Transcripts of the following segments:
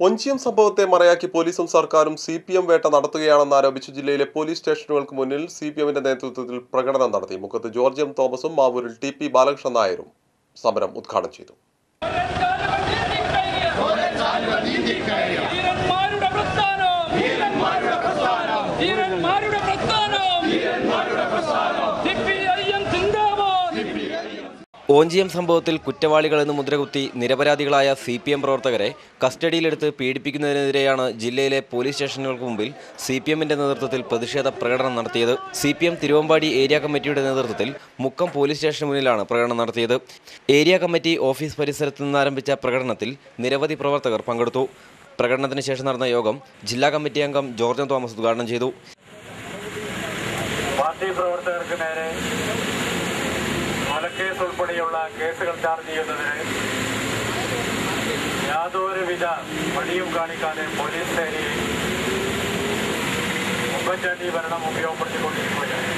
ഒഞ്ചിയം സംഭവത്തെ മറയാക്കി പോലീസും സർക്കാരും സി പി എം വേട്ട നടത്തുകയാണെന്ന് ആരോപിച്ച് ജില്ലയിലെ പോലീസ് സ്റ്റേഷനുകൾക്ക് മുന്നിൽ സി പി എമ്മിന്റെ നേതൃത്വത്തിൽ പ്രകടനം നടത്തി. മുഖത്ത് ജോർജ് എം തോമസും മാവൂരിൽ ടി പി ബാലകൃഷ്ണൻ നായരും സമരം ഉദ്ഘാടനം ചെയ്തു. പ്രസ്ഥാനം ധീരന്മാരുടെ പ്രസ്ഥാനം ധീരന്മാരുടെ പ്രസ്ഥാനം സിപിഐഎം സിന്ദാബാദ് ഓഞ്ചിയം സംഭവത്തിൽ കുറ്റവാളികളെന്ന് മുദ്രകുത്തി നിരപരാധികളായ സി പി എം പ്രവർത്തകരെ കസ്റ്റഡിയിലെടുത്ത് പീഡിപ്പിക്കുന്നതിനെതിരെയാണ് ജില്ലയിലെ പോലീസ് സ്റ്റേഷനുകൾക്ക് മുമ്പിൽ സി പി എമ്മിന്റെ നേതൃത്വത്തിൽ പ്രതിഷേധ പ്രകടനം നടത്തിയത്. C P M Thiruvambady area കമ്മിറ്റിയുടെ നേതൃത്വത്തിൽ മുക്കം പോലീസ് സ്റ്റേഷന് മുന്നിലാണ് പ്രകടനം നടത്തിയത്. ഏരിയ കമ്മിറ്റി ഓഫീസ് പരിസരത്ത് നിന്നാരംഭിച്ച പ്രകടനത്തിൽ നിരവധി പ്രവർത്തകർ പങ്കെടുത്തു. പ്രകടനത്തിന് ശേഷം നടന്ന യോഗം ജില്ലാ കമ്മിറ്റി അംഗം ജോർജൻ തോമസ് ഉദ്ഘാടനം ചെയ്തു. പാർട്ടി പ്രവർത്തകർക്ക് നേരെ കൊലക്കേസ് ഉൾപ്പെടെയുള്ള കേസുകൾ ചാർജ് ചെയ്യുന്നതിന് യാതൊരുവിധ വഴിയും കാണിക്കാതെ പോലീസ് സേനയിൽ ഉമ്മൻചാണ്ടി ഭരണം ഉപയോഗപ്പെടുത്തിക്കൊണ്ടിരിക്കുകയാണ്.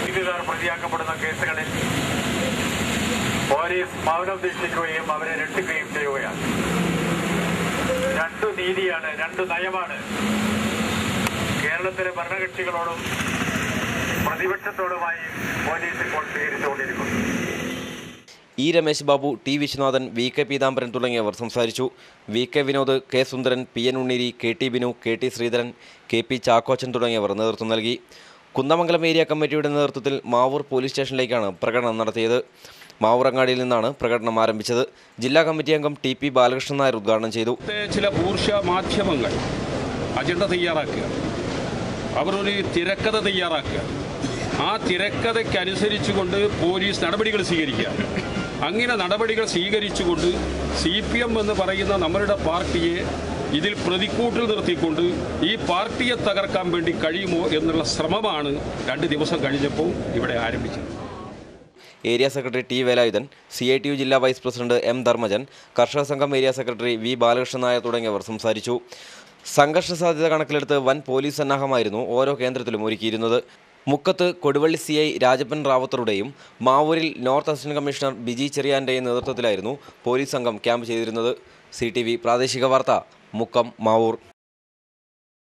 നീതികാർ പ്രതിയാക്കപ്പെടുന്ന കേസുകളിൽ പോലീസ് മൗനം ദീക്ഷിക്കുകയും അവരെ രക്ഷിക്കുകയും ചെയ്യുകയാണ്. രണ്ടു നീതിയാണ് രണ്ടു നയമാണ് കേരളത്തിലെ ഭരണകക്ഷികളോടും പ്രതിപക്ഷത്തോടുമായി പോലീസ് ഇപ്പോൾ സ്വീകരിച്ചുകൊണ്ടിരിക്കുന്നു E Ramesh Babu T Viswanathan V K Peethambaran തുടങ്ങിയവർ സംസാരിച്ചു. V K Vinod K Sundaran P N Unniri K T Binu K T Sreedharan K P Chakkochan തുടങ്ങിയവർ നേതൃത്വം നൽകി. കുന്ദമംഗലം ഏരിയ കമ്മിറ്റിയുടെ നേതൃത്വത്തിൽ മാവൂർ പോലീസ് സ്റ്റേഷനിലേക്കാണ് പ്രകടനം നടത്തിയത്. മാവൂറങ്ങാടിയിൽ നിന്നാണ് പ്രകടനം ആരംഭിച്ചത്. ജില്ലാ കമ്മിറ്റി അംഗം ടി പി ബാലകൃഷ്ണൻ നായർ ഉദ്ഘാടനം ചെയ്തു. ചില ബൂർഷ മാധ്യമങ്ങൾ അജണ്ട തയ്യാറാക്കുക. അവർ ഒരു തിരക്കഥ തയ്യാറാക്കുക. ആ തിരക്കഥയ്ക്കനുസരിച്ചുകൊണ്ട് പോലീസ് നടപടികൾ സ്വീകരിക്കുക. അങ്ങനെ നടപടികൾ സ്വീകരിച്ചുകൊണ്ട് സി പി എം എന്ന് പറയുന്ന നമ്മളുടെ പാർട്ടിയെ ഇതിൽ പ്രതിക്കൂട്ടിൽ നിർത്തിക്കൊണ്ട് ഈ പാർട്ടിയെ തകർക്കാൻ വേണ്ടി കഴിയുമോ എന്നുള്ള ശ്രമമാണ് രണ്ട് ദിവസം കഴിഞ്ഞപ്പോൾ ഇവിടെ ആരംഭിച്ചത്. Area secretary T Velayudhan C I T U ജില്ലാ വൈസ് പ്രസിഡന്റ് എം ധർമ്മജൻ കർഷക സംഘം area secretary V Balakrishnan Nair തുടങ്ങിയവർ സംസാരിച്ചു. സംഘർഷ സാധ്യത കണക്കിലെടുത്ത് വൻ പോലീസ് സന്നാഹമായിരുന്നു ഓരോ കേന്ദ്രത്തിലും ഒരുക്കിയിരുന്നത്. മുക്കത്ത് കൊടുവള്ളി സി ഐ രാജപ്പൻ റാവത്തറുടെയും മാവൂരിൽ നോർത്ത് അസിസ്റ്റന്റ് കമ്മീഷണർ ബിജി ചെറിയാന്റെയും നേതൃത്വത്തിലായിരുന്നു പോലീസ് സംഘം ക്യാമ്പ് ചെയ്തിരുന്നത്. സി പ്രാദേശിക വാർത്ത മുക്കം മാവൂർ.